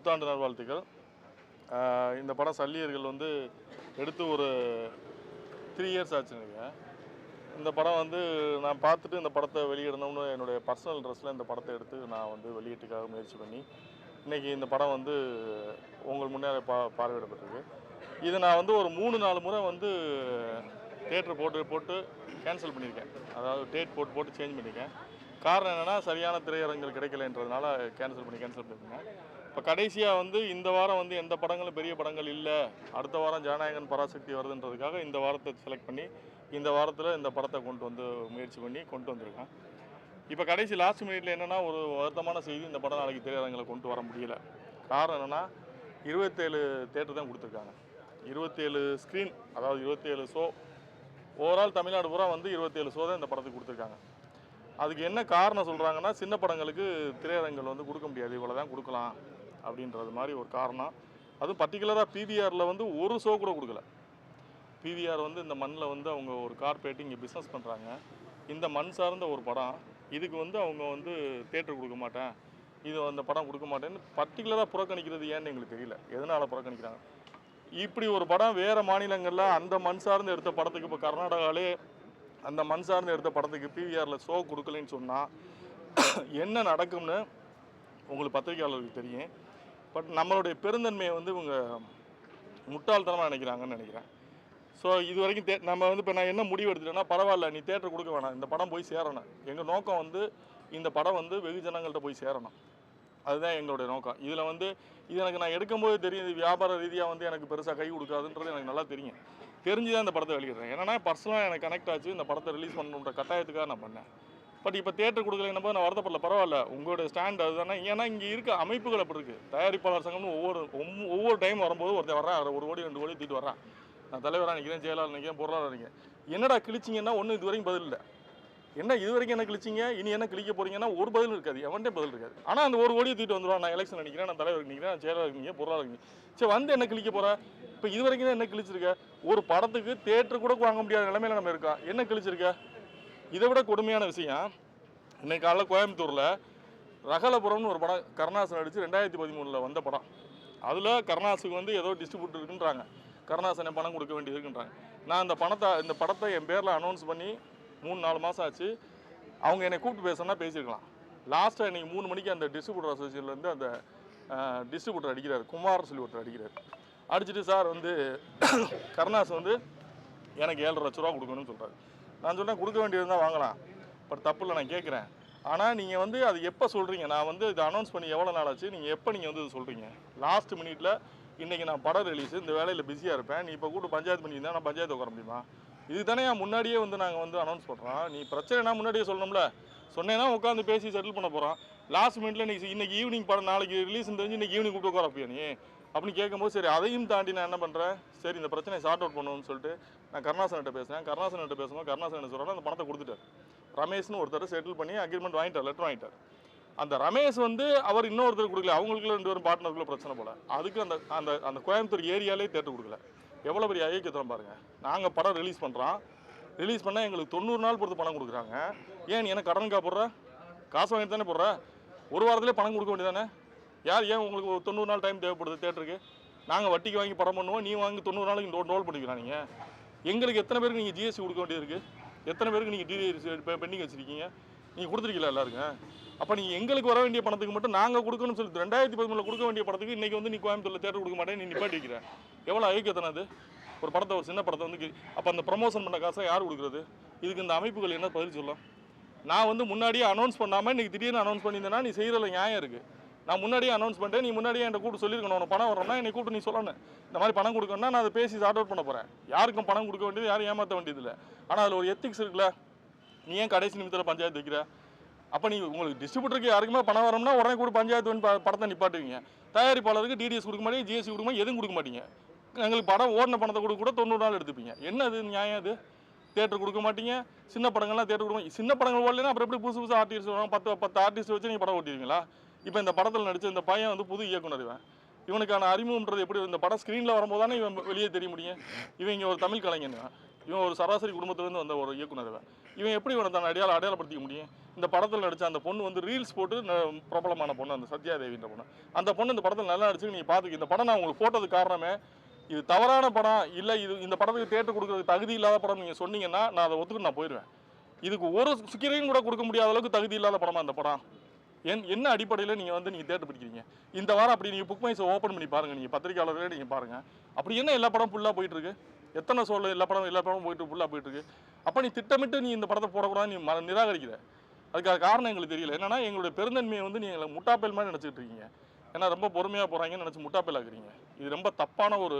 புத்தாண்டு நல்வாழ்த்துக்கள். இந்த படம் சல்லியர்கள் வந்து எடுத்து ஒரு த்ரீ இயர்ஸ் ஆச்சுங்க. இந்த படம் வந்து நான் பார்த்துட்டு இந்த படத்தை வெளியிடணும்னு என்னுடைய பர்சனல் ட்ரெஸ்ஸில் இந்த படத்தை எடுத்து நான் வந்து வெளியீட்டுக்காக முயற்சி பண்ணி இன்றைக்கி இந்த படம் வந்து உங்கள் முன்னே பா பார்வையிடப்பட்டிருக்கு. இது நான் வந்து ஒரு மூணு நாலு முறை வந்து தேட்டர் போட்டு போட்டு கேன்சல் பண்ணியிருக்கேன். அதாவது டேட் போட்டு போட்டு சேஞ்ச் பண்ணியிருக்கேன். காரணம் என்னென்னா சரியான திரையரங்குகள் கிடைக்கலன்றதுனால கேன்சல் பண்ணி கேன்சல் பண்ணியிருக்கேன். இப்போ கடைசியாக வந்து இந்த வாரம் வந்து எந்த படங்களும் பெரிய படங்கள் இல்லை. அடுத்த வாரம் ஜனநாயகன் பராசக்தி வருதுன்றதுக்காக இந்த வாரத்தை செலக்ட் பண்ணி இந்த வாரத்தில் இந்த படத்தை கொண்டு வந்து முயற்சி பண்ணி கொண்டு வந்திருக்கேன். இப்போ கடைசி லாஸ்ட் மினிட்ல என்னென்னா ஒரு வருத்தமான செய்தி இந்த படம் நாளைக்கு திரையரங்களை கொண்டு வர முடியல. காரணம் என்னென்னா இருபத்தேழு தேட்டர் தான் கொடுத்துருக்காங்க. இருபத்தேழு ஸ்க்ரீன் அதாவது இருபத்தேழு ஷோ ஓவரால் தமிழ்நாடு பூரா வந்து இருபத்தேழு ஷோ தான் இந்த படத்துக்கு கொடுத்துருக்காங்க. அதுக்கு என்ன காரணம் சொல்கிறாங்கன்னா சின்ன படங்களுக்கு திரையரங்குகள் வந்து கொடுக்க முடியாது. இவ்வளோ தான் கொடுக்கலாம். அப்படின்றது மாதிரி ஒரு காரணம். அதுவும் பர்டிகுலராக பிவிஆரில் வந்து ஒரு ஷோ கூட கொடுக்கல. பிவிஆர் வந்து இந்த மண்ணில் வந்து அவங்க ஒரு கார்பரேட் இங்கே பிஸ்னஸ் பண்ணுறாங்க இந்த மண் சார்ந்த ஒரு படம். இதுக்கு வந்து அவங்க வந்து தேட்டர் கொடுக்க மாட்டேன். இது அந்த படம் கொடுக்க மாட்டேன்னு பர்டிகுலராக புறக்கணிக்கிறது ஏன்னு எங்களுக்கு தெரியல. எதனால் புறக்கணிக்கிறாங்க? இப்படி ஒரு படம் வேறு மாநிலங்களில் அந்த மண் சார்ந்து எடுத்த படத்துக்கு இப்போ கர்நாடகாவிலே அந்த மண் சார்ந்து எடுத்த படத்துக்கு பிவிஆரில் ஷோ கொடுக்கலன்னு சொன்னால் என்ன நடக்கும்னு உங்களுக்கு பத்திரிகையாளருக்கு தெரியும். பட் நம்மளுடைய பெருந்தன்மையை வந்து இவங்க முட்டாள்தனமாக நினைக்கிறாங்கன்னு நினைக்கிறேன். ஸோ இது வரைக்கும் தே நம்ம வந்து இப்போ நான் என்ன முடிவு எடுத்துட்டேன்னா பரவாயில்ல நீ தேட்டர் கொடுக்க வேணாம். இந்த படம் போய் சேரணும். எங்கள் நோக்கம் வந்து இந்த படம் வந்து வெகுஜனங்கள்கிட்ட போய் சேரணும். அதுதான் எங்களுடைய நோக்கம். இதில் வந்து இது எனக்கு நான் எடுக்கும்போது தெரியும் இது வியாபார ரீதியாக வந்து எனக்கு பெருசாக கை கொடுக்காதுன்றது எனக்கு நல்லா தெரியும். தெரிஞ்சு தான் இந்த படத்தை வெளியிடுறேன். ஏன்னா பர்சனலாக எனக்கு கனெக்ட் ஆச்சு. இந்த படத்தை ரிலீஸ் பண்ணணுன்ற கட்டாயத்துக்காக நான் பண்ணேன். பட் இப்போ தேட்டர் கொடுக்கலைன்னும் போது நான் வருத்தப்படல. பரவாயில்ல. உங்களோட ஸ்டாண்ட் அதுதானே. ஏன்னா இங்கே இருக்க அமைப்புகள் அப்படி இருக்குது தயாரிப்பாளர் சங்கம்னு ஒவ்வொரு ஒவ்வொரு- டைம் வரும்போது ஒருத்தர் வர்றான் ஒரு கோடி ரெண்டு கோடி தூக்கிட்டு வர்றான் நான் தலைவராக நிற்கிறேன் செயலாளர் நிற்கிறேன் பொருளாளர் நிற்கிறேன் என்னடா கிழிச்சிங்கன்னா ஒன்றும் இது வரைக்கும் பதில் இல்லை. என்ன இது வரைக்கும் என்ன கிழிச்சிங்க? இனி என்ன கிழிக்க போறீங்கன்னா ஒரு பதில் இருக்காது. எவன்டே பதில் இருக்காது. ஆனால் அந்த ஒரு கோடியை தூக்கிட்டு வந்துடுவான் நான் எலெக்ஷன் நினைக்கிறேன் நான் தலைவர் நிற்கிறேன் நான் செயலாளர் நிற்கிறேன் பொருளாளர் நிற்கிறேன் சரி வந்து என்ன கிழிக்க போகிறேன் இப்போ இது வரைக்கும் தான் என்ன கிழிச்சிருக்க? ஒரு படத்துக்கு தேட்டர் கூட வாங்க முடியாத நிலைமையில நம்ம இருக்கோம் என்ன கிழிச்சிருக்க? இதை விட கொடுமையான விஷயம் இன்னைக்கு காலைல கோயம்புத்தூரில் ரகலபுரம்னு ஒரு படம் கருணாசன் அடித்து ரெண்டாயிரத்தி பதிமூணில் வந்த படம். அதில் கருணாசுக்கு வந்து ஏதோ டிஸ்ட்ரிபியூட் இருக்குன்றாங்க. கருணாசனை பணம் கொடுக்க வேண்டியது இருக்குன்றாங்க. நான் இந்த பணத்தை இந்த படத்தை என் பேரில் அனௌன்ஸ் பண்ணி மூணு நாலு மாதம் ஆச்சு. அவங்க என்னை கூப்பிட்டு பேசணும்னா பேசியிருக்கலாம். லாஸ்ட்டாக இன்னைக்கு மூணு மணிக்கு அந்த டிஸ்ட்ரிபியூட்டர் அசோசியேஷன்லேருந்து அந்த டிஸ்ட்ரிபியூட்டர் அடிக்கிறார். குமார் சொல்லி ஒருத்தர் அடிக்கிறார். அடிச்சுட்டு சார் வந்து கருணாஸ் வந்து எனக்கு ஏழரை லட்ச ரூபா கொடுக்கணும்னு சொல்கிறாரு நான் சொன்னேன் கொடுக்க வேண்டியது தான் வாங்கலாம். பட் தப்பு இல்லை நான் கேட்குறேன். ஆனால் நீங்கள் வந்து அது எப்போ சொல்கிறீங்க நான் வந்து இதை அனௌன்ஸ் பண்ணி எவ்வளோ நாள் ஆச்சு? நீங்கள் எப்போ நீங்கள் வந்து இது சொல்கிறீங்க லாஸ்ட் மினிட்ல இன்றைக்கி நான் படம் ரிலீஸ் இந்த வேலையில் பிஸியாக இருப்பேன். நீ இப்போ கூட பஞ்சாயத்து பண்ணியிருந்தா நான் பஞ்சாயத்து உட்கார முடியுமா? இது தானே முன்னாடியே வந்து நாங்கள் வந்து அனௌன்ஸ் பண்ணுறோம் நீ பிரச்சனைனா முன்னாடியே சொல்லணும்ல. சொன்னேன்னா உட்காந்து பேசி செட்டில் பண்ண போகிறோம் லாஸ்ட் மினிட்ல நீ இன்னைக்கு ஈவினிங் படம் நாளைக்கு ரிலீஸ் தெரிஞ்சு இன்னைக்கு ஈவினிங் கூப்பிட்டு உட்காரப்பியா நீ? அப்படின்னு கேட்கும்போது சரி அதையும் தாண்டி நான் என்ன பண்ணுறேன் சரி இந்த பிரச்சனையை சார்ட் அவுட் பண்ணுவோம்னு சொல்லிட்டு நான் கருணாசன்கிட்ட பேசுனேன். கருணாசன்கிட்ட பேசும்போது கருணாசன் என்ன அந்த பணத்தை கொடுத்துட்டார். ரமேஷ்னு ஒருத்தர் செட்டில் பண்ணி அக்ரிமெண்ட் வாங்கிட்டார் லெட்டர் வாங்கிட்டார். அந்த ரமேஷ் வந்து அவர் இன்னொருத்தர் கொடுக்கல. அவங்களுக்குள்ள ரெண்டு பேரும் பார்ட்னருக்குள்ள பிரச்சனை போல. அதுக்கு அந்த அந்த அந்த கோயம்புத்தூர் ஏரியாலே தேட்டர் கொடுக்கல. எவ்வளோ பெரிய ஐக்கியத்தனம் பாருங்கள் நாங்கள் படம் ரிலீஸ் பண்ணுறோம் ரிலீஸ் பண்ணால் எங்களுக்கு தொண்ணூறு நாள் பொறுத்து பணம் கொடுக்குறாங்க. ஏன் நீ என்ன கடன் போடுற காசு வாங்கிட்டு தானே போடுற? ஒரு வாரத்திலே பணம் கொடுக்க வேண்டியதானே யார் ஏன் உங்களுக்கு ஒரு தொண்ணூறு நாள் டைம் தேவைப்படுது தேட்டருக்கு நாங்கள் வட்டிக்கு வாங்கி படம் பண்ணுவோம் நீ வாங்கி தொண்ணூறு நாளைக்கு நோ நோல் பண்ணிக்கலாம் நீங்கள் எங்களுக்கு எத்தனை பேருக்கு நீங்கள் ஜிஎஸ்டி கொடுக்க வேண்டியது இருக்குது எத்தனை பேருக்கு நீங்கள் டிடிஎஸ் பெண்டிங் வச்சுருக்கீங்க? நீங்கள் கொடுத்துருக்கீங்களா எல்லாருக்கும்? அப்போ நீங்கள் எங்களுக்கு வர வேண்டிய பணத்துக்கு மட்டும் நாங்கள் கொடுக்கணும்னு சொல்லி ரெண்டாயிரத்தி பதிமூணில் கொடுக்க வேண்டிய படத்துக்கு இன்றைக்கி வந்து நீ கோயம்புத்தூரில் தேட்டர் கொடுக்க மாட்டேன் நீ நிப்பாட்டி எவ்வளோ ஐக்கியத்தனம் அது? ஒரு படத்தை ஒரு சின்ன படத்தை வந்து அப்போ அந்த ப்ரமோஷன் பண்ண காசை யார் கொடுக்குறது? இதுக்கு இந்த அமைப்புகள் என்ன பதில் சொல்லலாம் நான் வந்து முன்னாடியே அனௌன்ஸ் பண்ணாமல் இன்றைக்கி திடீர்னு அனௌன்ஸ் பண்ணியிருந்தேன்னா நீ செய்கிறதில் நியாயம் இருக்குது நான் முன்னாடியே அனௌன்ஸ் பண்ணிட்டேன். நீ முன்னாடியே என்கிட்ட கூப்பிட்டு சொல்லியிருக்கணும். உனக்கு பணம் வரணும்னா என்னை கூப்பிட்டு நீ சொல்லணும். இந்த மாதிரி பணம் கொடுக்கணும்னா நான் அதை பேசி சார்ட் அவுட் பண்ண போகிறேன் யாருக்கும் பணம் கொடுக்க வேண்டியது யாரும் ஏமாற்ற வேண்டியது இல்லை ஆனால் அதில் ஒரு எத்திக்ஸ் இருக்குல்ல. நீ ஏன் கடைசி நிமிடத்தில் பஞ்சாயத்து வைக்கிற? அப்போ நீ உங்களுக்கு டிஸ்ட்ரிபியூட்டருக்கு யாருக்குமே பணம் வரணும்னா உடனே கூட பஞ்சாயத்து வந்து படத்தை நிப்பாட்டுவீங்க. தயாரிப்பாளருக்கு டிடிஎஸ் கொடுக்க மாட்டீங்க ஜிஎஸ்டி கொடுக்க மாட்டீங்க எதுவும் கொடுக்க மாட்டீங்க. எங்களுக்கு படம் ஓடின பணத்தை கொடுக்க கூட தொண்ணூறு நாள் எடுத்துப்பீங்க. என்ன அது நியாயம் அது? தேட்டர் கொடுக்க மாட்டீங்க சின்ன படங்கள்லாம் தேட்டர் கொடுக்க சின்ன படங்கள் ஓடலைன்னா அப்புறம் எப்படி புதுசு புதுசு ஆர்டிஸ்ட் வரும் பத்து பத்து ஆர்டிஸ்ட் வச்சு நீங்கள் படம் ஓட்டிடுவீங்களா? இப்போ இந்த படத்தில் நடித்த இந்த பையன் வந்து புது இயக்குனர் இவன். இவனுக்கான அறிமுகம்ன்றது எப்படி இந்த படம் ஸ்க்ரீனில் வரும்போது தானே இவன் வெளியே தெரிய முடியும்? இவன் இங்கே ஒரு தமிழ் கலைஞன் இவன். ஒரு சராசரி குடும்பத்திலேருந்து வந்த ஒரு இயக்குனர் இவன். இவன் எப்படி இவனை தன் அடையாள அடையாளப்படுத்திக்க முடியும்? இந்த படத்தில் நடித்த அந்த பொண்ணு வந்து ரீல்ஸ் போட்டு பிரபலமான பொண்ணு அந்த சத்யாதேவின்ற பொண்ணு. அந்த பொண்ணு இந்த படத்தில் நல்லா நடிச்சு நீங்கள் பார்த்துக்க இந்த படம் நான் உங்களுக்கு போட்டதுக்கு காரணமே இது தவறான படம் இல்லை இது இந்த படத்துக்கு தேட்டர் கொடுக்குறதுக்கு தகுதி இல்லாத படம் நீங்கள் சொன்னீங்கன்னா நான் அதை ஒத்துக்கிட்டு நான் போயிடுவேன் இதுக்கு ஒரு ஸ்கிரீன் கூட கொடுக்க முடியாத அளவுக்கு தகுதி இல்லாத படமா அந்த படம்? என் என்ன அடிப்படையில் நீங்கள் வந்து நீங்கள் தேட்டர் பிடிக்கிறீங்க? இந்த வாரம் அப்படி நீங்கள் புக் மைஸை ஓப்பன் பண்ணி பாருங்கள் நீங்கள் பத்திரிக்கையாளர்களே நீங்கள் பாருங்கள் அப்படி என்ன எல்லா படம் ஃபுல்லாக போயிட்டுருக்கு? எத்தனை சோழ எல்லா படம் எல்லா படமும் போயிட்டு ஃபுல்லாக போயிட்டுருக்கு? அப்போ நீ திட்டமிட்டு நீ இந்த படத்தை போடக்கூடாது நீ ம- நிராகரிக்கிற. அதுக்கான காரணம் எங்களுக்கு தெரியல. என்னன்னா எங்களுடைய பெருந்தன்மையை வந்து நீங்கள் முட்டாப்பேல் மாதிரி நினச்சிக்கிட்டு இருக்கீங்க. ஏன்னா ரொம்ப பொறுமையாக போகிறாங்கன்னு நினச்சி முட்டாப்பேல் ஆக்குறீங்க. இது ரொம்ப தப்பான ஒரு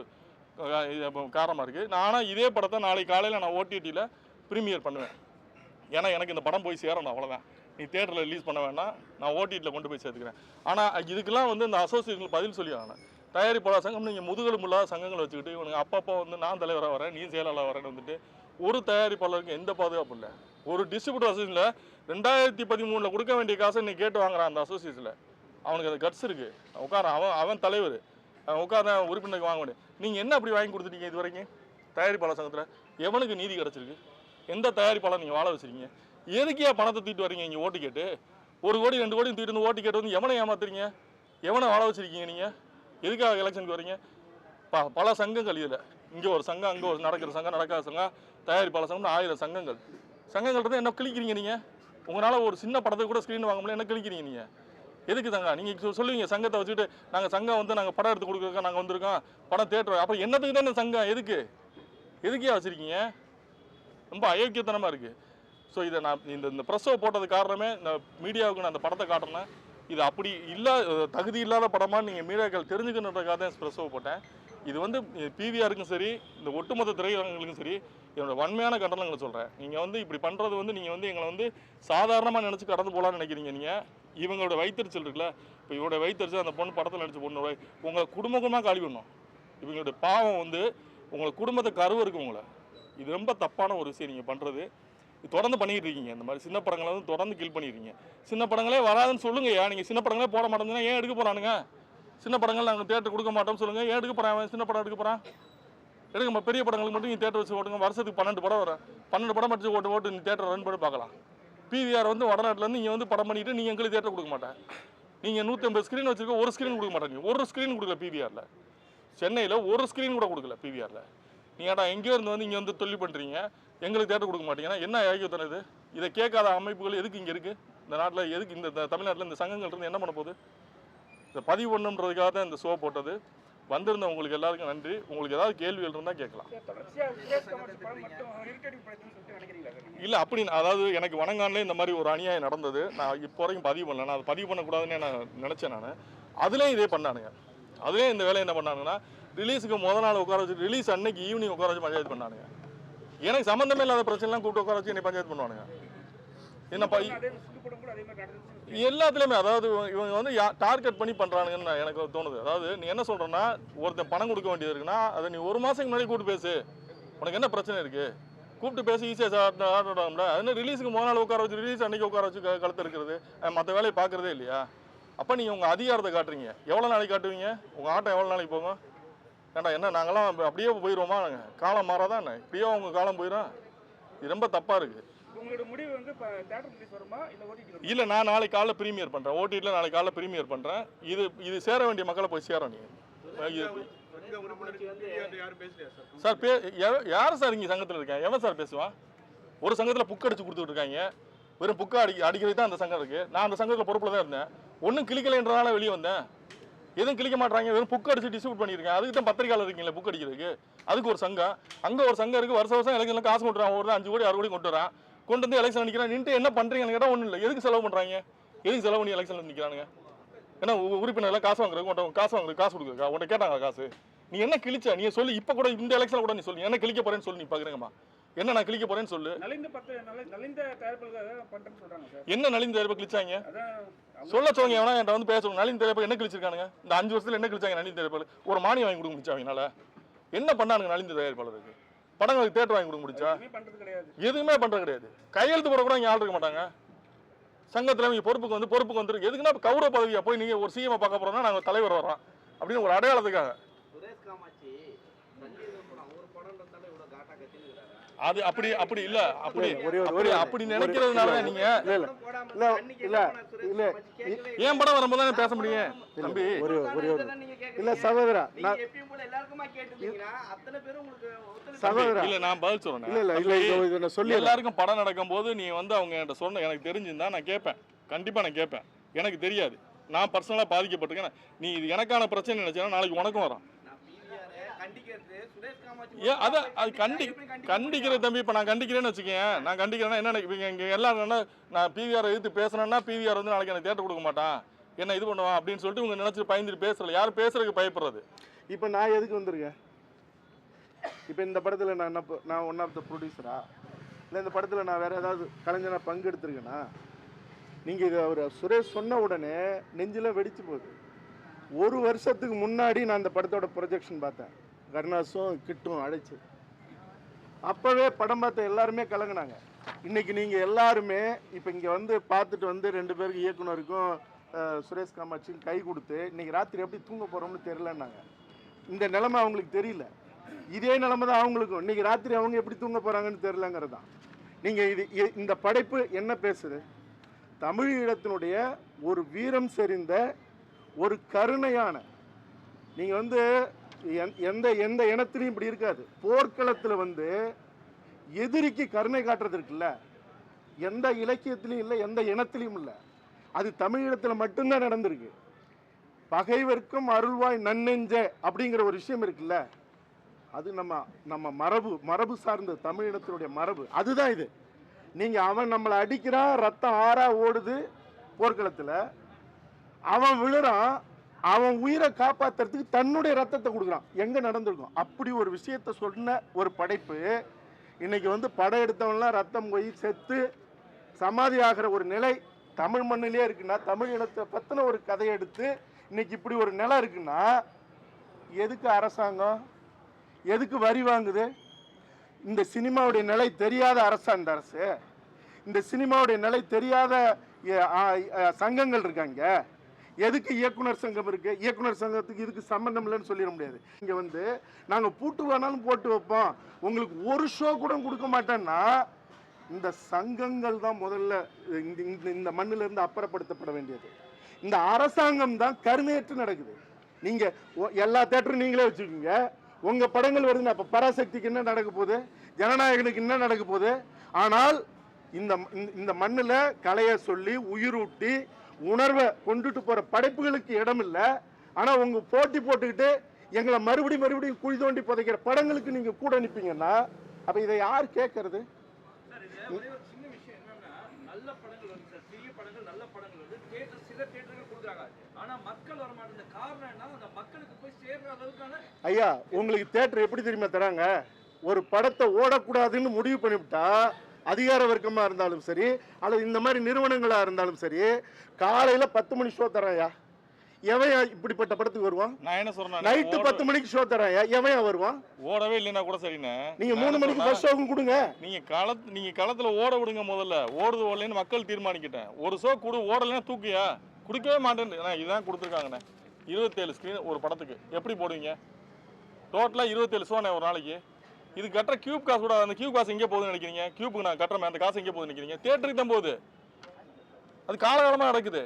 காரணமாக இருக்குது நான் ஆனால் இதே படத்தை நாளைக்கு காலையில் நான் ஓடிடியில் ப்ரீமியர் பண்ணுவேன். ஏன்னா எனக்கு இந்த படம் போய் சேரணும் அவ்வளோதான் நீ தேட்டரில் ரிலீஸ் பண்ண வேணாம். நான் ஓடிடியில் கொண்டு போய் சேர்த்துக்கிறேன். ஆனால் இதுக்கெல்லாம் வந்து இந்த அசோசியேஷன் பதில் சொல்லி ஆகணும் தயாரிப்பாளர் சங்கம் நீங்கள் முதுகெலும்பு இல்லாத சங்கங்களை வச்சுக்கிட்டு இவனுக்கு அப்பப்போ வந்து நான் தலைவராக வரேன் நீ செயலாளர் வரேன்னு வந்துட்டு ஒரு தயாரிப்பாளருக்கு எந்த பாதுகாப்பு இல்லை. ஒரு டிஸ்ட்ரிபியூட்டர் அசோசியேஷனில் ரெண்டாயிரத்தி பதிமூணில் கொடுக்க வேண்டிய காசை நீ கேட்டு வாங்குறான் அந்த அசோசியேஷனில் அவனுக்கு அது கட்ஸ் இருக்குது உட்கார அவன் அவன் தலைவர். அவன் உட்கார உறுப்பினருக்கு வாங்க முடியும். நீங்கள் என்ன அப்படி வாங்கி கொடுத்துட்டீங்க இது வரைக்கும் தயாரிப்பாளர் சங்கத்தில் எவனுக்கு நீதி கிடச்சிருக்கு? எந்த தயாரிப்பாளர் நீங்கள் வாழ வச்சுருக்கீங்க? எதுக்கே பணத்தை தூக்கிட்டு வரீங்க இங்கே ஓட்டு கேட்டு. ஒரு கோடி ரெண்டு கோடி தூக்கிட்டு வந்து ஓட்டு கேட்டு வந்து எவனை ஏமாத்துறீங்க? எவனை வாழ வச்சிருக்கீங்க நீங்கள் எதுக்காக எலெக்ஷனுக்கு வரீங்க ப பல சங்கங்கள் இதில். இங்கே ஒரு சங்கம் அங்கே ஒரு நடக்கிற சங்கம் நடக்காத சங்கம் தயாரிப்பாளர் சங்கம்னு ஆயிரம் சங்கங்கள். சங்கங்கள் இருந்தால் என்ன கிழிக்கிறீங்க நீங்கள் உங்களால் ஒரு சின்ன படத்தை கூட ஸ்க்ரீன் வாங்க முடியல என்ன கிழிக்கிறீங்க நீங்கள் எதுக்கு தங்க நீங்கள் சொல்லுவீங்க சங்கத்தை வச்சுட்டு நாங்கள் சங்கம் வந்து நாங்கள் படம் எடுத்து கொடுக்குறோம் நாங்கள் வந்திருக்கோம் படம் தேட்டர் அப்புறம் என்னத்துக்கு தானே சங்கம்? எதுக்கு? எதுக்கே வச்சுருக்கீங்க? ரொம்ப அயோக்கியத்தனமாக இருக்குது ஸோ இதை நான் இந்த இந்த ப்ரெஸ்ஸை போட்டது காரணமே இந்த மீடியாவுக்கு நான் அந்த படத்தை காட்டுறேன் இது அப்படி இல்லா தகுதி இல்லாத படமாக நீங்கள் மீடியாக்கள் தெரிஞ்சுக்கணுன்றதுக்காக தான் ப்ரெஸ்ஸை போட்டேன். இது வந்து பிவிஆருக்கும் சரி இந்த ஒட்டுமொத்த திரையரங்குகளுக்கும் சரி என்னோட வன்மையான கண்டனங்களை சொல்கிறேன் நீங்கள் வந்து இப்படி பண்ணுறது வந்து நீங்கள் வந்து எங்களை வந்து சாதாரணமாக நினச்சி கடந்து போகலான்னு நினைக்கிறீங்க. நீங்கள் இவங்களோட வைத்தறிச்சல் இருக்குல்ல இப்போ இவரோட வைத்தறிச்சல் அந்த பொண்ணு படத்தில் நடிச்ச பொண்ணோட உங்கள் குடும்பமாக காலி பண்ணும். இவங்களுடைய பாவம் வந்து உங்களை குடும்பத்தை கருவு இருக்கு உங்களை. இது ரொம்ப தப்பான ஒரு விஷயம் நீங்கள் பண்ணுறது தொடர்ந்து பண்ணிட்டு இருக்கீங்க இந்த மாதிரி சின்ன படங்களை வந்து தொடர்ந்து கில் பண்ணிடுறீங்க சின்ன படங்களே வராதுன்னு சொல்லுங்கய்யா நீங்கள் சின்ன படங்களே போட மாட்டேங்குதுன்னா ஏன் எடுக்க போகிறானுங்க சின்ன படங்கள் நாங்கள் தேட்டர் கொடுக்க மாட்டோம்னு சொல்லுங்கள் ஏன் எடுக்க போகிறான் சின்ன படம் எடுக்க போகிறான் எடுக்க பெரிய படங்களுக்கு மட்டும் நீ தேட்டர் வச்சு ஓட்டுங்க. வருஷத்துக்கு பன்னெண்டு படம் வரும். பன்னெண்டு படம் வச்சு ஓட்டு ஓட்டு நீ தேட்டர் ரன் பண்ணி பார்க்கலாம். பிவிஆர் வந்து வடநாட்டிலேருந்து இங்கே வந்து படம் பண்ணிவிட்டு நீங்கள் எங்களுக்கு தேட்டர் கொடுக்க மாட்டேன் நீங்கள் நூற்றி ஐம்பது ஸ்க்ரீன் வச்சுருக்க ஒரு ஸ்க்ரீன் கொடுக்க மாட்டேங்க ஒரு ஸ்க்ரீன் கொடுக்கல பிவிஆரில் சென்னையில் ஒரு ஸ்க்ரீன் கூட கொடுக்கல பிவிஆரில் நீ ஏடா எங்கேயோ இருந்து வந்து இங்கே வந்து தொழில் பண்ணுறீங்க எங்களுக்கு தேட்டர் கொடுக்க மாட்டீங்கன்னா என்ன ஐக்கியத்தனம் இது? இதை கேட்காத அமைப்புகள் எதுக்கு இங்கே இருக்குது இந்த நாட்டில் எதுக்கு இந்த தமிழ்நாட்டில் இந்த சங்கங்கள் இருந்து என்ன பண்ண போகுது? இதை பதிவு பண்ணுன்றதுக்காக தான் இந்த ஷோ போட்டது. வந்திருந்த உங்களுக்கு எல்லாருக்கும் நன்றி. உங்களுக்கு ஏதாவது கேள்விகள் இருந்தால் கேட்கலாம். இல்லை அப்படி நான் அதாவது எனக்கு வணங்கான்லே இந்த மாதிரி ஒரு அநியாயம் நடந்தது. நான் இப்போ வரைக்கும் பதிவு பண்ணல. நான் அதை பதிவு பண்ணக்கூடாதுன்னு நான் நினச்சேன் நான். அதுலேயும் இதே பண்ணானுங்க. அதுலேயும் இந்த வேலையை என்ன பண்ணானுங்கன்னா ரிலீஸுக்கு முத நாள் உட்கார வச்சு ரிலீஸ் அன்னைக்கு ஈவினிங் உட்கார வச்சு மரியாதை பண்ணானுங்க. எனக்கு சம்மந்தமே இல்லாத பிரச்சனைலாம் கூப்பிட்டு உட்கார வச்சு என்னை பஞ்சாயத்து பண்ணுவானுங்க என்னப்பா எல்லாத்துலேயுமே அதாவது இவங்க வந்து டார்கெட் பண்ணி பண்ணுறானுங்கன்னு நான் எனக்கு தோணுது அதாவது நீ என்ன சொல்கிறேன்னா ஒருத்தன் பணம் கொடுக்க வேண்டியது இருக்குன்னா அதை நீ ஒரு மாதத்துக்கு முன்னாடி கூப்பிட்டு பேசு உனக்கு என்ன பிரச்சனை இருக்குது கூப்பிட்டு பேசி ஈஸியாக சாப்பிட்டாங்கல அது ரிலீஸுக்கு முதல் நாள் உட்கார வச்சு ரிலீஸ் அன்னைக்கு உட்கார வச்சு க- கழுத்து இருக்கிறது மற்ற வேலையை பார்க்குறதே இல்லையா அப்போ நீங்கள் உங்கள் அதிகாரத்தை காட்டுறீங்க எவ்வளோ நாளைக்கு காட்டுவீங்க உங்கள் ஆட்டம் எவ்வளோ நாளைக்கு போகும் ஏண்டா என்ன நாங்களாம் அப்ப- அப்படியே போயிடுவோமா நாங்கள் காலம் மாறாதான்? என்ன இப்படியே உங்கள் காலம் போயிடும் இது ரொம்ப தப்பாக இருக்குது இல்லை நான் நாளைக்கு காலைல ப்ரீமியர் பண்ணுறேன் ஓடிடியில் நாளைக்கு காலைல ப்ரீமியர் பண்ணுறேன் இது இது சேர வேண்டிய மக்களை போய் சேரும் நீங்கள் சார்? பே யார் சார் இங்கே சங்கத்தில் இருக்கேன் எவன் சார் பேசுவான் ஒரு சங்கத்தில் புக் அடிச்சு கொடுத்துட்டு இருக்காங்க வெறும் புக்கை அடி அடிக்கிறது தான் அந்த சங்கம் இருக்குது நான் அந்த சங்கத்தில் பொறுப்பில் தான் இருந்தேன். ஒன்றும் கிளிக்கலைன்றதால வெளியே வந்தேன். எதுவும் கிளிக்க மாட்டாங்க வெறும் புக் அடிச்சு டிஸ்ட்ரிபியூட் பண்ணியிருக்கேன் அதுக்கு தான் பத்திரிக்கையாளர் இருக்கீங்களா புக் அடிக்கிறதுக்கு. அதுக்கு ஒரு சங்கம். அங்கே ஒரு சங்கம் இருக்குது வருஷம் வருஷம் எலெக்ஷனில் காசு கொண்டு வரான் ஒரு அஞ்சு கோடி ஆறு கோடி கொண்டு வரான். கொண்டு வந்து எலெக்ஷன் நிற்கிறான் நின்று என்ன பண்ணுறீங்கன்னு கேட்டால் ஒன்றும் இல்லை. எதுக்கு செலவு பண்ணுறாங்க எதுக்கு செலவு பண்ணி எலெக்ஷனில் நிற்கிறானுங்க ஏன்னா உ- உறுப்பினர்லாம் காசு வாங்குறது உன்ட்ட காசு வாங்குறது காசு கொடுக்குறா உன்ட்ட கேட்டாங்க காசு. நீ என்ன கிழிச்ச? நீ சொல்லி இப்போ கூட இந்த எலெக்ஷனில் கூட நீ சொல்லி. என்ன கிழிக்க போறேன்னு சொல்லி நீ பார்க்குறேங்கம்மா என்ன நான் கிழிக்க போறேன்னு சொல்லு. நலிந்த பத்து நல- நலிந்த தயாரிப்புகளுக்காக பண்ணுறேன்னு சொல்கிறாங்க சார். என்ன நலிந்த தயாரிப்பு கிழிச்சாங்க? சொல்ல சொல்லுங்க எவனா என்கிட்ட வந்து பேசணும். நலிந்த தயாரிப்பு என்ன கிழிச்சிருக்கானுங்க? இந்த அஞ்சு வருஷத்துல என்ன கிழிச்சாங்க நலிந்த தயாரிப்பு ஒரு மானியம் வாங்கி கொடுக்க முடிச்சா அவங்களால? என்ன பண்ணானுங்க நலிந்த தயாரிப்பாளருக்கு? படங்களுக்கு தேட்டர் வாங்கி கொடுக்க முடிச்சா? எதுவுமே பண்ணுறது கிடையாது. எதுவுமே பண்றது கிடையாது. கையெழுத்து போட கூட இங்கே ஆள் இருக்க மாட்டாங்க. சங்கத்தில் இவங்க பொறுப்புக்கு வந்து பொறுப்புக்கு வந்து எதுக்குன்னா கௌரவ பதவியா போய் நீங்கள் ஒரு சிஎம் பார்க்க போறோம்னா நாங்கள் தலைவர் வரோம் அப்படின்னு ஒரு அடையாளத்துக்காக சுரேஷ் காமாட்சி சஞ்சீவ் படம் ஒரு படம்ன்றதால இவ்வளவு காட்டா கத்தினுக்கிறாரு அது அப்படி அப்படி இல்ல. அப்படி ஒரே ஒரு- அப்படி நினைக்கிறதுனால தான் நீங்க இல்ல இல்ல. இல்ல இல்ல. இல்ல. ஏன் படம் வரும்போது தான் பேச முடியும்? தம்பி. ஒரு ஒரு ஒரு இல்ல சகோதரா நான் சகோதரா. இல்ல நான் பதில் சொல்றேன். இல்ல இல்ல இல்ல இதோ இதை நான் சொல்லி எல்லாருக்கும் படம் நடக்கும்போது நீ வந்து அவங்க என்கிட்ட சொன்ன எனக்கு தெரிஞ்சிருந்தா நான் கேட்பேன். கண்டிப்பா நான் கேட்பேன். எனக்கு தெரியாது. நான் பர்சனலா பாதிக்கப்பட்டிருக்கேன். நீ இது எனக்கான பிரச்சனை நினைச்சேன்னா நாளைக்கு உனக்கும் வரும். ஏன் அத அது கண்டி கண்டிக்கிற தம்பி. இப்போ நான் கண்டிக்கிறேன்னு வச்சுக்கேன் நான் கண்டிக்கிறேன்னா என்ன இவங்க இங்கே எல்லாரும் என்ன நான் பிவிஆர் எதிர்த்து பேசுனேன்னா பிவிஆர் வந்து நாளைக்கு எனக்கு தேட்டர் கொடுக்க மாட்டான். என்ன இது பண்ணுவான் அப்படின்னு சொல்லிட்டு இவங்க நினைச்சு பயந்துட்டு பேசல. யாரும் பேசுறதுக்கு பயப்படுறது? இப்போ நான் எதுக்கு வந்திருக்கேன்? இப்போ இந்த படத்தில் நான் என்ன நான் ஒன் ஆஃப் த ப்ரொடியூசரா இல்லை இந்த படத்தில் நான் வேற ஏதாவது கலைஞனா பங்கெடுத்திருக்கேனா நீங்கள் இது அவர் சுரேஷ் சொன்ன உடனே நெஞ்சில் வெடிச்சு போகுது. ஒரு வருஷத்துக்கு முன்னாடி நான் இந்த படத்தோட ப்ரொஜெக்ஷன் பார்த்தேன். கருணாஸும் கிட்டும் அழைச்சி. அப்போவே படம் பார்த்த எல்லாருமே கலங்கினாங்க. இன்றைக்கி நீங்கள் எல்லாருமே இப்போ இங்கே வந்து பார்த்துட்டு வந்து ரெண்டு பேருக்கு இயக்குனருக்கும் சுரேஷ் காமாட்சியும் கை கொடுத்து இன்றைக்கி ராத்திரி எப்படி தூங்க போகிறோம்னு தெரிலன்னாங்க இந்த நிலமை அவங்களுக்கு தெரியல. இதே நிலமை தான் அவங்களுக்கும். இன்றைக்கி ராத்திரி அவங்க எப்படி தூங்க போகிறாங்கன்னு தெரிலங்கிறது தான் நீங்கள் இது இ- இந்த படைப்பு என்ன பேசுது? தமிழீழத்தினுடைய ஒரு வீரம் செறிந்த ஒரு கருணையான நீங்கள் வந்து எந்- எந்த எந்த இனத்திலையும் இப்படி இருக்காது. போர்க்களத்தில் வந்து எதிரிக்கு கருணை காட்டுறது இருக்குல்ல? எந்த இலக்கியத்திலையும் இல்லை எந்த இனத்திலையும் இல்லை. அது தமிழீழத்தில் மட்டும்தான் நடந்திருக்கு. பகைவர்க்கும் அருள்வாய் நன்னெஞ்ச அப்படிங்கிற ஒரு விஷயம் இருக்குல்ல? அது நம்ம நம்ம மரபு மரபு சார்ந்த தமிழினத்தினுடைய மரபு. அதுதான் இது. நீங்கள் அவன் நம்மளை அடிக்கிறான் ரத்தம் ஆறா ஓடுது போர்க்களத்தில். அவன் விழுறான் அவன் உயிரை காப்பாத்துறதுக்கு தன்னுடைய ரத்தத்தை கொடுக்குறான். எங்க நடந்திருக்கும்? அப்படி ஒரு விஷயத்த சொன்ன ஒரு படைப்பு இன்னைக்கு வந்து படம் எடுத்தவன்லாம் ரத்தம் போய் செத்து சமாதி ஆகிற ஒரு நிலை தமிழ் மண்ணிலே இருக்குன்னா தமிழ் இனத்தை பத்தின ஒரு கதையை எடுத்து இன்னைக்கு இப்படி ஒரு நிலை இருக்குன்னா எதுக்கு அரசாங்கம்? எதுக்கு வரி வாங்குது? இந்த சினிமாவுடைய நிலை தெரியாத அரசா இந்த அரசு இந்த சினிமாவுடைய நிலை தெரியாத சங்கங்கள் இருக்காங்க. எதுக்கு இயக்குனர் சங்கம் இருக்கு? இயக்குனர் சங்கத்துக்கு இதுக்கு சம்பந்தம் இல்லைன்னு சொல்லிட முடியாது. இங்க வந்து நாங்க பூட்டு வேணாலும் போட்டு வைப்போம். உங்களுக்கு ஒரு ஷோ கூட கொடுக்க மாட்டேன்னா இந்த சங்கங்கள் தான் முதல்ல இந்த இந்த- இந்த மண்ணில இருந்து அப்புறப்படுத்தப்பட வேண்டியது. இந்த அரசாங்கம் தான் கருணையற்று நடக்குது. நீங்க எல்லா தேட்டரும் நீங்களே வச்சுக்கோங்க. உங்க படங்கள் வருதுன்னா அப்ப பராசக்திக்கு என்ன நடக்க போகுது? ஜனநாயகனுக்கு என்ன நடக்க போகுது? ஆனால் இந்த இந்த- இந்த மண்ணில் கலையை சொல்லி உயிரூட்டி உணர்வை கொண்டுட்டு போற படைப்புகளுக்கு இடம் இல்லை ஆனா உங்க போட்டி போட்டுக்கிட்டு எங்களை மறுபடியும் மறுபடியும் குழி தோண்டி புதைக்கிற படங்களுக்கு நீங்க கூட நிப்பீங்கன்னா அப்ப இதை யார் கேட்கறது சார் இது ஒரே ஒரு சின்ன விஷயம் என்னன்னா நல்ல படங்கள் வந்து சார் பெரிய படங்கள் நல்ல படங்கள் வந்து தியேட்டர் சில தியேட்டர்கள் கொடுக்குறாங்க. ஆனா மக்கள் வர மாட்டேங்குது காரணம் என்ன? அந்த மக்களுக்கு போய் சேர்ற அளவுக்கான ஐயா உங்களுக்கு தேட்டர் எப்படி தெரியுமா தராங்க? ஒரு படத்தை ஓடக்கூடாதுன்னு முடிவு பண்ணிவிட்டா அதிகார வர்க்கமா இருந்தாலும் சரி அல்லது இந்த மாதிரி நிறுவனங்களா இருந்தாலும் சரி காலையில பத்து மணி ஷோ தராயா எவன் இப்படிப்பட்ட படத்துக்கு வருவான்? நான் என்ன சொல்றேன் நைட்டு பத்து மணிக்கு ஷோ தராயா எவன் வருவான்? ஓடவே இல்லைன்னா கூட சரிண்ணே. நீங்க மூணு மணிக்கு ஃபர்ஸ்ட் ஷோக்கும் கொடுங்க. நீங்க களத்து நீங்க களத்துல ஓட விடுங்க முதல்ல. ஓடுது ஓடலன்னு மக்கள் தீர்மானிக்கிட்டேன். ஒரு ஷோ கொடு ஓடலைன்னா தூக்கியா? கொடுக்கவே மாட்டேன் இதான் கொடுத்துருக்காங்கண்ணே. இருபத்தேழு ஸ்க்ரீன் ஒரு படத்துக்கு. எப்படி போடுவீங்க? டோட்டலாக இருபத்தேழு ஷோண்ணே ஒரு நாளைக்கு. இது கட்டுற கியூப் காசு கூட அந்த கியூப் காசு எங்கே போகுதுன்னு நினைக்கிறீங்க? கியூப்புக்கு நான் கட்டுறேன் அந்த காசு எங்கே போகுதுன்னு நினைக்கிறீங்க? தேட்டருக்கு தான் போகுது. அது காலகாலமாக நடக்குது.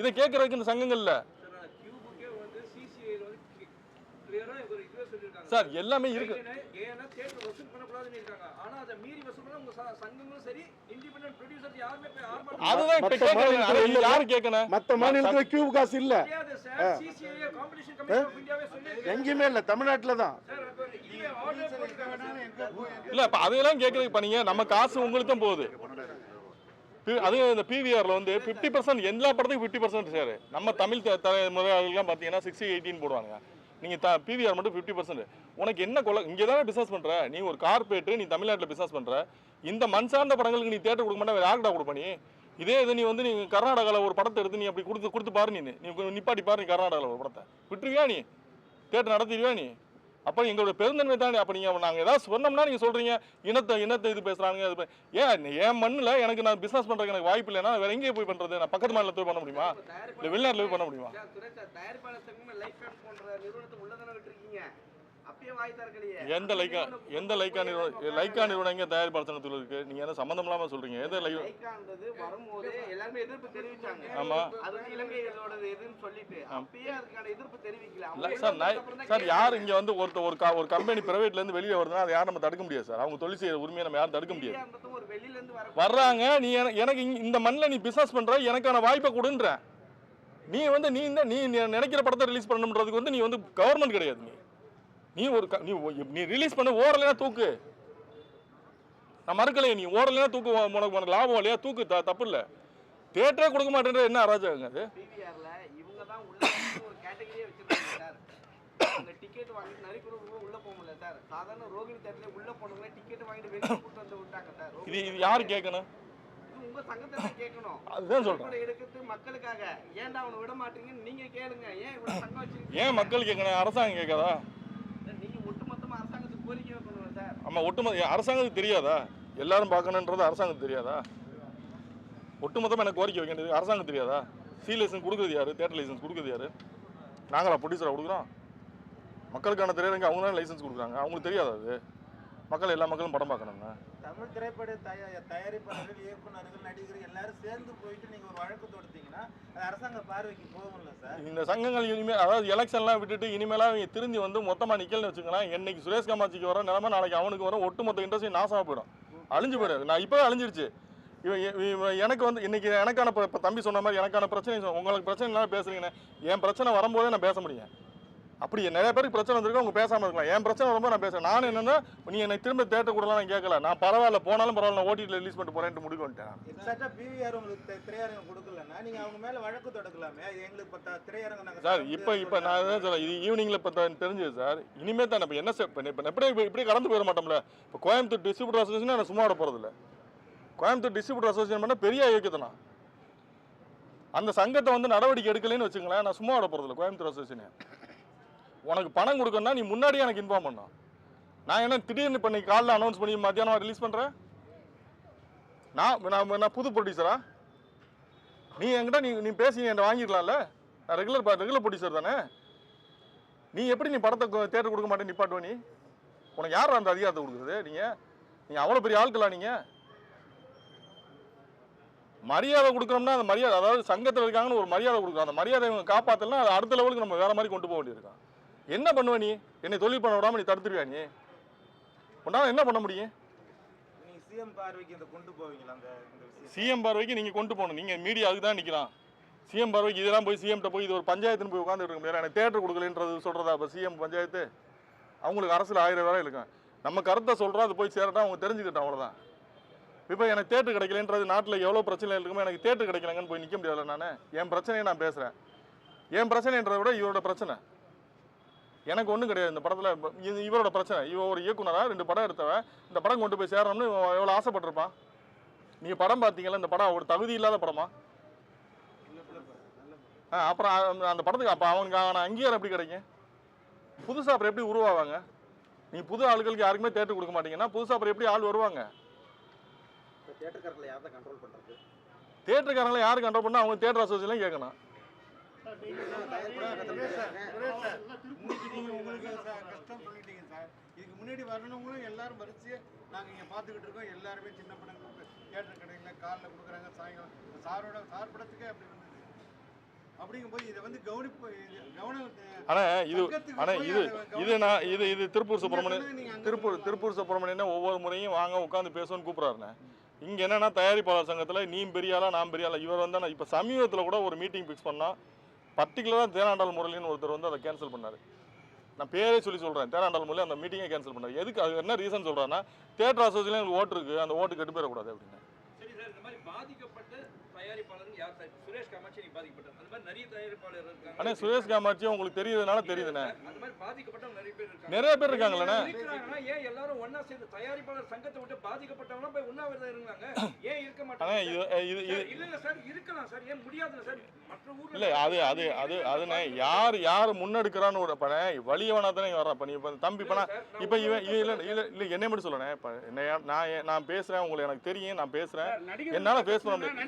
இதை கேட்குறதுக்கு இந்த சங்கங்கள் இல்லை சார் அந்த கியூபுக்கே வந்து சிசிஐ வந்து கிளியரா ஒரு இதுவே சொல்லியிருக்காங்க சார் எல்லாமே இருக்கு. ஏன்னா தியேட்டர் வசூல் பண்ணக்கூடாதுன்னு இருக்காங்க ஆனா அதை மீறி வசூல் பண்ண உங்க சங்கங்களும் சரி இண்டிபெண்டன்ட் ப்ரொடியூசர் யாருமே போய் ஆர்ப்பாட்டம் அதுதான் இப்போ மத்த கேட்கறது மாநிலத்துல அது யாரு கேட்கணும் மற்ற மாநிலத்துல கியூ காசு இல்ல. Sir CCI competition commission of இந்தியாவே சொல்லியிருக்கு எங்கேயுமே இல்ல. தமிழ்நாட்டுல தான். இல்ல இப்ப அதெல்லாம் கேட்கறதுக்கு பண்ணீங்க நம்ம காசு உங்களுக்கு தான் போகுது அதுவும் இந்த பிவிஆர்ல வந்து ஃபிஃப்டி பர்சன்ட் எல்லா படத்துக்கும் ஃபிஃப்டி பர்சன்ட் ஷேர் நம்ம தமிழ் த- தலைமுறைகள்லாம் பார்த்தீங்கன்னா சிக்ஸ்டி எயிட்டின் போடுவாங்க நீங்க த பிவிஆர் மட்டும் ஃபிஃப்டி பர்சன்ட் உனக்கு என்ன கொலை? இங்கே தானே பிசினஸ் பண்ற? நீ ஒரு கார்பரேட் நீ தமிழ்நாட்டில் பிசினஸ் பண்ற. இந்த மண் சார்ந்த படங்களுக்கு நீ தேட்டர் கொடுக்க மாட்டா வேற யாருக்கிட்ட கொடுப்ப நீ? இதே இது நீ வந்து நீ கர்நாடகாவில் ஒரு படத்தை எடுத்து நீ அப்படி கொடுத்து கொடுத்து பாரு நீ நீ நிப்பாட்டி பாரு நீ கர்நாடகாவில் ஒரு படத்தை. விட்டுருவியா நீ? தேட்டர் நடத்திடுவியா நீ? அப்போ எங்களோட பெருந்தன்மை தானே. அப்போ நீங்கள் நாங்கள் ஏதாவது சொன்னோம்னா நீங்கள் சொல்கிறீங்க இனத்தை இனத்தை இது பேசுகிறாங்க பே- ஏன் என் மண்ணில் எனக்கு நான் பிஸ்னஸ் பண்ணுறதுக்கு எனக்கு வாய்ப்பு இல்லைன்னா வேற எங்கேயே போய் பண்ணுறது நான் பக்கத்து மாநிலத்தில் போய் பண்ண முடியுமா? இல்லை வெளிநாட்டில் போய் பண்ண முடியுமா? எந்த லைக்கா எந்த லைக்கா நிறுவனம் லைக்கா நிறுவனம் எங்க தயாரிப்பாளர் சங்கத்தில் இருக்கு. நீங்க என்ன சம்மந்தம் இல்லாம சொல்றீங்க. எந்த லைக்கான்றது வரும்போது எல்லாருமே எதிர்ப்பு தெரிவிச்சாங்க. ஆமா. அது வந்து இதுன்னு சொல்லிட்டு அப்பயே அதுக்கான எதிர்ப்பு தெரிவிக்கல. சார் சார் யார் இங்க வந்து ஒருத்த ஒரு ஒரு கம்பெனி பிரைவேட்ல இருந்து வெளியே வருதுன்னா அதை யாரும் நம்ம தடுக்க முடியாது சார். அவங்க தொழில் செய்யற உரிமையை நம்ம யாரும் தடுக்க முடியாது. வர்றாங்க. நீ என- எனக்கு இந்த மண்ணில் நீ பிசினஸ் பண்ற எனக்கான வாய்ப்பை கொடுன்ற. நீ வந்து நீ இந்த நீ நீ நினைக்கிற படத்தை ரிலீஸ் பண்ணணுன்றதுக்கு வந்து நீ வந்து கவர்மெண்ட் கிடையாது நீ. நீ ஒரு நீ நீ ரிலீஸ் பண்ண ஓடலைன்னா தூக்கு. நான் மறுக்கலையே நீ ஓடலைன்னா தூக்கு உனக்கு உனக்கு லாபம் இல்லையா? தூக்கு த தப்பு இல்லை. தேட்டரே கொடுக்க மாட்டேன்ற என்ன அராஜகங்க அது? டிக்கெட் வாங்கிட்டு நிறைய பேர் உள்ள போக முடியல சார். சாதாரண ரோகிணி தேட்டர்ல உள்ள போனவங்க டிக்கெட் வாங்கிட்டு வெளியே கூட்டு வந்து விட்டாங்க சார். இது இது யார் கேட்கணும்? உங்க சங்கத்தை கேட்கணும். அதுதான் சொல்றேன். எடுக்கிறது மக்களுக்காக. ஏன்டா அவனை விட மாட்டீங்கன்னு நீங்க கேளுங்க. ஏன் இவ்வளவு சங்கம் ஏன் மக்கள் கேட்கணும்? அரசாங்கம் கேட்காதா நீங்க ஒட்டுமொத்தமா அரசாங்கத்துக்கு கோரிக்கை வைக்கணும் சார் ஆமாம் ஒட்டுமொத்த அரசாங்கத்துக்கு தெரியாதா? எல்லாரும் பார்க்கணுன்றது அரசாங்கத்துக்கு தெரியாதா? ஒட்டுமொத்தமாக எனக்கு கோரிக்கை வைக்க வேண்டியது அரசாங்கம் தெரியாதா? சி லைசன்ஸ் கொடுக்குறது யார்? தேட்டர் லைசன்ஸ் கொடுக்குறது யார்? நாங்களா ப்ரொடியூசராக கொடுக்குறோம். மக்களுக்கான திரையரங்க அவங்க தான் லைசன்ஸ் கொடுக்குறாங்க. அவங்களுக்கு தெரியாதா அது? மக்கள் எல்லா மக்களும் படம் பார்க்கணுங்க தமிழ் திரைப்பட தயா தயாரிப்பாளர்கள் இயக்குனர்கள் நடிகர்கள் எல்லாரும் சேர்ந்து போயிட்டு நீங்க ஒரு வழக்கு தொடுத்தீங்கன்னா அது அரசாங்க பார்வைக்கு போகும்ல சார்? இந்த சங்கங்கள் இனிமேல் அதாவது எலெக்ஷன்லாம் விட்டுட்டு இனிமேலாம் அவங்க திரும்பி வந்து மொத்தமாக நிக்கல்னு வச்சுக்கலாம் இன்னைக்கு சுரேஷ் காமாட்சிக்கு வர நிலைமை நாளைக்கு அவனுக்கு வர ஒட்டுமொத்த இண்டஸ்ட்ரி நாசமாக போயிடும். அழிஞ்சு போயிடும் நான் இப்போவே அழிஞ்சிருச்சு. இவன் எனக்கு வந்து இன்னைக்கு எனக்கான இப்போ இப்போ தம்பி சொன்ன மாதிரி எனக்கான பிரச்சனை உங்களுக்கு பிரச்சனை இல்லாமல் பேசுறீங்கண்ணே என் பிரச்சனை வரும்போதே நான் பேச முடியும். அப்படி நிறைய பேருக்கு பிரச்சனை வந்திருக்கு அவங்க பேசாமல் இருக்கலாம். என் பிரச்சனை வரும்போது நான் பேசுறேன். நான் என்னன்னா நீ என்னை திரும்ப தேட்டர் கூடலாம் நான் கேட்கல நான் பரவாயில்ல போனாலும் பரவாயில்ல நான் ஓடிடியில் ரிலீஸ் பண்ணிட்டு போறேன்ட்டு முடிவு வந்துட்டேன் பிவிஆர் உங்களுக்கு திரையரங்கம் கொடுக்கலன்னா நீங்க அவங்க மேல வழக்கு தொடக்கலாமே? எங்களுக்கு இப்ப திரையரங்கம் சார் இப்போ இப்போ நான். தான் சொல்றேன். இது ஈவினிங்கில் இப்போ தெரிஞ்சது சார். இனிமே தான் இப்போ என்ன சார் இப்போ எப்படியே இப்படி- கடந்து போயிட மாட்டோம்ல. இப்போ கோயம்புத்தூர் டிஸ்ட்ரிபியூட்டர் அசோசியேஷன் நான் சும்மா விட போகிறதில்ல கோயம்புத்தூர் டிஸ்ட்ரிபியூட்டர் அசோசியேஷன் பண்ண பெரிய யோக்கியத்தை நான் அந்த சங்கத்தை வந்து நடவடிக்கை எடுக்கலைன்னு வச்சுங்களேன் நான் சும்மா விட போகிறதில்ல கோயம்புத்தூர் அசோசியேஷன் உனக்கு பணம் கொடுக்கணும்னா நீ முன்னாடியே எனக்கு இன்ஃபார்ம் பண்ணணும் நான் என்ன திடீர்னு இப்போ நீ காலைல அனௌன்ஸ் பண்ணி மத்தியானம் ரிலீஸ் பண்ணுறேன் நான் நான் நான் புது ப்ரொடியூசரா நீ என்கிட்ட நீ நீ பேசி என்கிட்ட வாங்கிடலாம்ல? நான் ரெகுலர் ரெகுலர் ப்ரொடியூசர் தானே? நீ எப்படி நீ படத்தை தேட்டர் கொடுக்க மாட்டேன் நிப்பாட்டுவ நீ? உனக்கு யார் அந்த அதிகாரத்தை கொடுக்குறது? நீங்கள் நீங்கள் அவ்வளோ பெரிய ஆட்களா நீங்கள் மரியாதை கொடுக்குறோம்னா அந்த மரியாதை அதாவது சங்கத்தில் இருக்காங்கன்னு ஒரு மரியாதை கொடுக்குறோம் அந்த மரியாதை இவங்க காப்பாற்றலாம் அது அடுத்த லெவலுக்கு நம்ம வேறு மாதிரி கொண்டு போக வேண்டியிருக்கான் என்ன பண்ணுவ நீ? என்னை தொழில் பண்ண விடாம நீ தடுத்துருவியா நீ? உன்னால என்ன பண்ண முடியும்? சிஎம் பார்வைக்கு இந்த கொண்டு போவீங்களா அந்த இந்த விஷயம் சிஎம் பார்வைக்கு நீங்கள் கொண்டு போகணும். நீங்கள் மீடியா அதுக்கு தான் நிற்கிறான் சிஎம் பார்வைக்கு இதெல்லாம் போய் சிஎம்கிட்ட போய் இது ஒரு பஞ்சாயத்துன்னு போய் உட்காந்துட்டு இருக்க முடியாது. எனக்கு தேட்டர் கொடுக்கலன்றது சொல்கிறதா இப்போ சிஎம் பஞ்சாயத்து? அவங்களுக்கு அரசில் ஆயிரம் வேலை இருக்கும். நம்ம கருத்தை சொல்கிறோம் அது போய் சேரட்டும் அவங்க தெரிஞ்சுக்கிட்டோம் அவ்வளோதான் இப்போ எனக்கு தேட்டர் கிடைக்கலன்றது நாட்டில் எவ்வளோ பிரச்சனை இருக்குமோ எனக்கு தேட்டர் கிடைக்கலங்கன்னு போய் நிற்க முடியாதுல்ல நான். என் பிரச்சனையை நான் பேசுகிறேன் என் பிரச்சனைன்றதை விட இவரோட பிரச்சனை. எனக்கு ஒன்றும் கிடையாது. இந்த படத்தில் இது இவரோட பிரச்சனை. இவன் ஒரு இயக்குனரா? ரெண்டு படம் எடுத்தவன் இந்த படம் கொண்டு போய் சேரணும்னு எவ்வளோ ஆசைப்பட்டிருப்பான் நீங்கள் படம் பார்த்தீங்களா இந்த படம் ஒரு தகுதி இல்லாத படமா? ஆ அப்புறம் அந்த- அந்த படத்துக்கு அப்போ அவனுக்கு அவன அங்கீகாரம் எப்படி கிடைக்கும்? புதுசாக அப்புறம் எப்படி உருவாவாங்க? நீ புது ஆளுகளுக்கு யாருக்குமே தேட்டர் கொடுக்க மாட்டீங்கன்னா புதுசாக அப்புறம் எப்படி ஆள் வருவாங்க? தேட்டர்காரங்களை யார் கண்ட்ரோல் பண்றது? தேட்டருக்காரங்களை யார் கண்ட்ரோல் பண்ணால் அவங்க தேட்டர் அசோசியேஷன் கேட்கணும். இன்னைக்கு நீங்க உங்களுக்கு ச- கஷ்டம் சொல்லிட்டீங்க சார் இதுக்கு முன்னாடி வரணுங்களும் எல்லாரும் வரிசையா நாங்க இங்க பாத்துக்கிட்டு இருக்கோம் எல்லாருமே சின்ன படங்களுக்கு தியேட்டர் கடையில் காலில் கொடுக்குறாங்க சாயங்காலம் சாரோட சார் படத்துக்கே அப்படி வந்து திருப்பூர் சுப்பிரமணியன் திருப்பூர். திருப்பூர் சுப்பிரமணியன் ஒவ்வொரு முறையும் வாங்க உட்காந்து பேசணும்னு கூப்பிட்றாருண்ணே. இங்கே என்னன்னா தயாரிப்பாளர் சங்கத்தில் நீ பெரிய ஆளா நான் பெரிய ஆளா இவர் வந்து நான் இப்போ சமீபத்தில் கூட ஒரு மீட்டிங் ஃபிக்ஸ் பண்ணால் பர்டிகுலராக தேனாண்டாள் முரளின்னு ஒருத்தர் வந்து அதை கேன்சல் பண்ணார். நான் பேரே சொல்லி சொல்கிறேன் தேனாண்டாள் முரளி அந்த மீட்டிங்கை கேன்சல் பண்ணார். எதுக்கு அது என்ன ரீசன் சொல்கிறேன்னா தேட்டர் அசோசியேஷன் எனக்கு ஓட்டு இருக்குது அந்த ஓட்டு கெட்டு போயிடக்கூடாது அப்படின்னு. அண்ணே சுரேஷ் காமாட்சி உங்களுக்கு தெரியுதுனால தெரியுதுண்ணே. நிறைய பேர் இருக்காங்க. மாட்டாங்க. இது இது இது சார், இல்ல இல்ல சார் இருக்கலாம் சார். ஏன் முடியாதுல்ல சார்? மற்ற ஊர்ல இல்லை அது அது அது அதுண்ணே யார் யார் முன்னெடுக்கிறான்னு ஒரு பண்ண வலியவனா தானே வர்றான். இப்போ நீ இப்போ தம்பி இப்போ நான் இப்போ இவன் இல்லை இல்லை இல்லை என்னை மட்டும் சொல்லணே. இப்போ என்ன நான் நான் பேசுகிறேன் உங்களுக்கு எனக்கு தெரியும் நான் பேசுகிறேன் என்னால் பேச முடியும்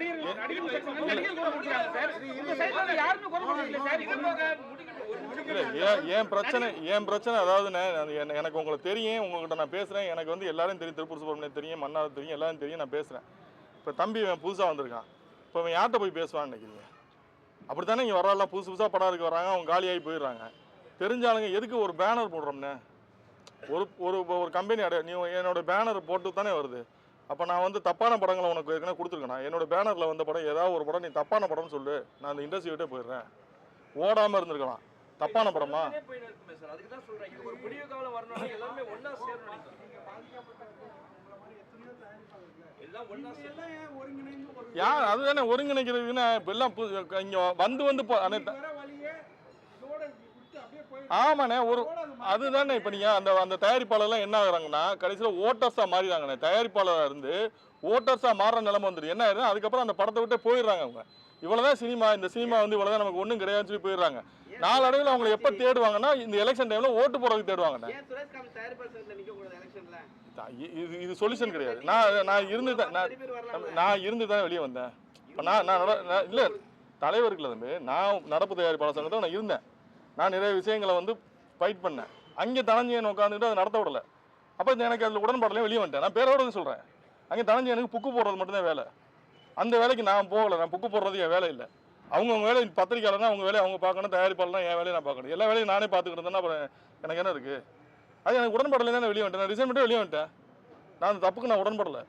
என் பிரச்சனை என் பிரச்சனை? அதாவதுண்ணே அது என்ன- எனக்கு உங்களை தெரியும் உங்ககிட்ட நான் பேசுகிறேன் எனக்கு வந்து எல்லாரும் தெரியும் திருப்பூர் சுப்பிரமணியம் தெரியும் மன்னார் தெரியும் எல்லாரும் தெரியும் நான் பேசுகிறேன் இப்போ தம்பி இவன் புதுசாக வந்திருக்கான். இப்போ இவன் யார்கிட்ட போய் பேசுவான்னு நினைக்கிறீங்க? அப்படி தானே இங்கே வரலாம் புதுசு புதுசாக படம் இருக்க வராங்க அவங்க காலியாகி போயிடுறாங்க. தெரிஞ்ச ஆளுங்க எதுக்கு ஒரு பேனர் போடுறோம்னே? ஒரு ஒரு ஒரு கம்பெனி அடைய நீ என்னோட பேனர் போட்டு தானே வருது. அப்போ நான் வந்து தப்பான படங்களை உனக்கு ஏற்கனவே கொடுத்துருக்கேன். என்னோட பேனரில் வந்த படம் ஏதாவது ஒரு படம் நீ தப்பான படம்னு சொல்லு. நான் அந்த இண்டஸ்ட்ரி விட்டே போயிடுறேன். ஓடாமல் இருந்திருக்கலாம். தப்பான படமா? சார் அதுக்கு தான் சொல்கிறேன் ஒரு முடிவு காலம் வரணும் எல்லாருமே ஒன்றா சேரணும் எல்லாம் ஒண்ணா சேரணும் எல்லாம் ஒருங்கிணைந்து ஒரு யார் அதுதானே ஒருங்கிணைக்கிறதுக்குன்னு இப்போ எல்லாம் இங்க வந்து வந்து போ ஆமாண்ணே ஒரு அதுதானே இப்போ நீங்கள் அந்த அந்த தயாரிப்பாளர்லாம் என்ன ஆகுறாங்கன்னா கடைசியில் ஓட்டர்ஸாக மாறிடுறாங்கண்ணே. தயாரிப்பாளராக இருந்து ஓட்டர்ஸாக மாறுற நிலைமை வந்துடும் என்ன ஆயிடுது அதுக்கப்புறம் அந்த படத்தை விட்டே போயிடுறாங்க அவங்க. இவ்வளோதான் சினிமா இந்த சினிமா வந்து இவ்வளோதான் நமக்கு ஒன்றும் கிடையாதுன்னு சொல்லி போயிடுறாங்க. நாளடைவில் அவங்களை எப்போ தேடுவாங்கன்னா இந்த எலெக்ஷன் டைமில் ஓட்டு போடுறதுக்கு இ- இது இது சொல்யூஷன் கிடையாது. நான் நான் இருந்து தான் நான் இருந்து தான் வெளியே வந்தேன். இப்போ நான் நான் இல்லை தலைவருக்குல தம்பி நான் நடப்பு தயாரிப்பாளர் சங்கத்தில் நான் இருந்தேன். நான் நிறைய விஷயங்களை வந்து ஃபைட் பண்ணேன். அங்கே தனஞ்சயன் உட்காந்துட்டு அதை நடத்த விடல. அப்போ எனக்கு அதில் உடன்பாடலையும் வெளியே வந்துட்டேன். நான் பேரோட சொல்கிறேன் அங்கே தனஞ்சயனுக்கு புக்கு போடுறது மட்டும்தான் வேலை. அந்த வேலைக்கு நான் போகலை. நான் புக்கு போடுறது என் வேலை இல்லை. அவங்கவுங்க வேலை பத்திரிக்கையாளர்னா அவங்க வேலையை அவங்க பார்க்கணும் தயாரிப்பாளர்னா என் வேலையை நான் பார்க்கணும். எல்லா வேலையும் நானே பார்த்துக்கிட்டு அப்புறம் எனக்கு என்ன இருக்குது அது எனக்கு உடன்பாடலையும் தான் வெளியே வந்துட்டேன். நான் ரிசைன் பண்ணிட்டு வெளியே வந்துட்டேன். நான் அந்த தப்புக்கு நான் உடன்படலை.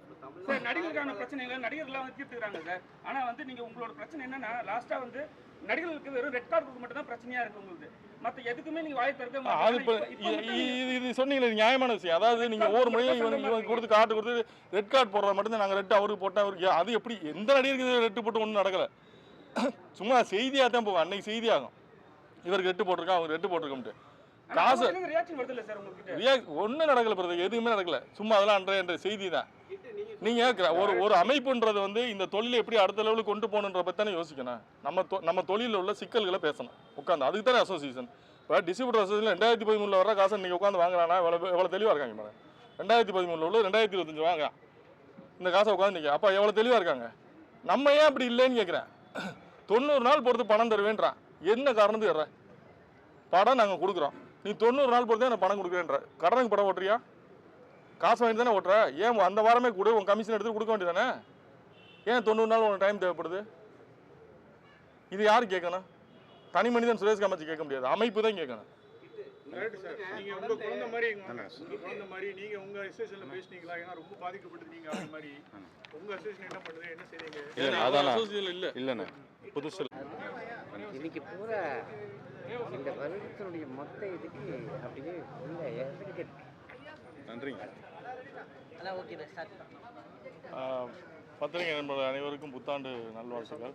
சார் நடிகர்களுக்கான பிரச்சனைகளை நடிகர்லாம் வந்து தீர்த்துக்கிறாங்க சார். ஆனா வந்து நீங்க உங்களோட பிரச்சனை என்னன்னா லாஸ்டா வந்து நடிகர்களுக்கு வெறும் ரெட் கார்டு மட்டும் தான் பிரச்சனையா இருக்கு உங்களுக்கு மத்த எதுக்குமே நீங்க வாய் திறக்க அது மட்டும் இது இது சொன்னீங்களே நியாயமான விஷயம். அதாவது நீங்கள் ஒவ்வொரு முறையும் இவன் இவன் கொடுத்து கார்டு கொடுத்து ரெட் கார்டு போடுறது மட்டும்தான் நாங்கள் ரெட் அவருக்கு போட்டால் அவருக்கு அது எப்படி எந்த நடிகருக்கு ரெட்டு போட்டு ஒன்றும் நடக்கலை. சும்மா செய்தியாக தான் போகும். அன்னைக்கு செய்தியாகும் இவருக்கு ரெட்டு போட்டிருக்கான் அவங்க ரெட்டு போட்டிருக்கோம்ட்டு. காசு ஒன்றும் நடக்கல பிரதர் எதுவுமே நடக்கல. சும்மா அதெல்லாம் அன்றைய என்ற செய்தி தான். நீங்க ஒரு ஒரு அமைப்புன்றது வந்து இந்த தொழிலை எப்படி அடுத்த லெவலுக்கு கொண்டு போகணுன்ற பற்றி தானே யோசிக்கணும். நம்ம நம்ம தொழிலில் உள்ள சிக்கல்களை பேசணும். உட்காந்து அதுக்கு தானே அசோசியேஷன் இப்போ டிஸ்ட்ரிபியூட்டர் அசோசியேஷன் ரெண்டாயிரத்தி பதிமூணில் வர காசை நீங்கள் உட்காந்து வாங்குறானா? எவ்வளோ எவ்வளோ தெளிவாக இருக்காங்க மேடம் ரெண்டாயிரத்தி பதிமூணில் உள்ள ரெண்டாயிரத்தி இருபத்தஞ்சு வாங்க இந்த காசை உட்காந்து நிற்க அப்போ எவ்வளோ தெளிவாக இருக்காங்க? நம்ம ஏன் அப்படி இல்லைன்னு கேட்குறேன் தொண்ணூறு நாள் பொறுத்து பணம் தருவேன்றான் என்ன காரணம் தர்ற படம் நாங்கள் கொடுக்குறோம். நீ தொண்ணூறு நாள் பொறுத்து எனக்கு பணம் கொடுக்குறேன்ற. கடனுக்கு படம் ஓட்டுறியா? காசு வாங்கி தானே ஓட்டுற? ஏன் அந்த வாரமே கூட உன் கமிஷன் எடுத்து கொடுக்க வேண்டியதானே ஏன் தொண்ணூறு நாள் உனக்கு டைம் தேவைப்படுது? இது யார் கேட்கணும்? தனி மனிதன் சுரேஷ் காமாட்சி கேட்க முடியாது. அமைப்பு தான் கேட்கணும். கரெக்ட் சார் நீங்க உங்க குழந்தை. மாதிரி எங்க உங்க குழந்தை மாதிரி நீங்க உங்க அசோசியேஷன்ல பேசுனீங்களா? ஏன்னா ரொம்ப பாதிக்கப்பட்டது நீங்க அதே மாதிரி. உங்க அசோசியேஷன் என்ன பண்ணுது? என்ன செய்றீங்க அதான் இல்லை இல்லைண்ணே. புதுசு இன்னைக்கு பூரா இந்த வருடத்தினுடைய மொத்த இதுக்கு அப்படியே உள்ள இருக்கு நன்றிங்க. பத்திரிகை நண்பர்கள் அனைவருக்கும் புத்தாண்டு நல்வாழ்த்துக்கள்.